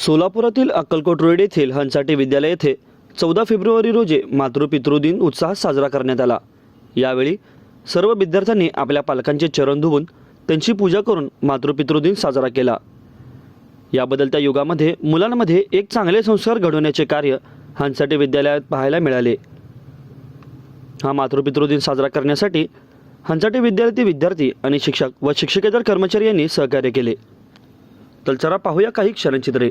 सोलापुरातील Akkalkot road येथील हंसाटी विद्यालय येथे चौदा फेब्रुवारी रोजी मातृपितृ दिन उत्साहात साजरा करण्यात आला. यावेळी सर्व विद्यार्थ्यांनी आपल्या पालकांचे चरण धुवून त्यांची पूजा करून मातृपितृ दिन साजरा केला. या बदलत्या युगामध्ये मुलांमध्ये एक चांगले संस्कार घडवण्याचे कार्य हंसाटी विद्यालयात पाहायला मिळाले. हा मातृपितृ दिन साजरा करण्यासाठी हंसाटी विद्यालयातील विद्यार्थी आणि शिक्षक व शिक्षकेतर कर्मचारी यांनी सहकार्य केले. तर चला पाहूया काही क्षणचित्रे.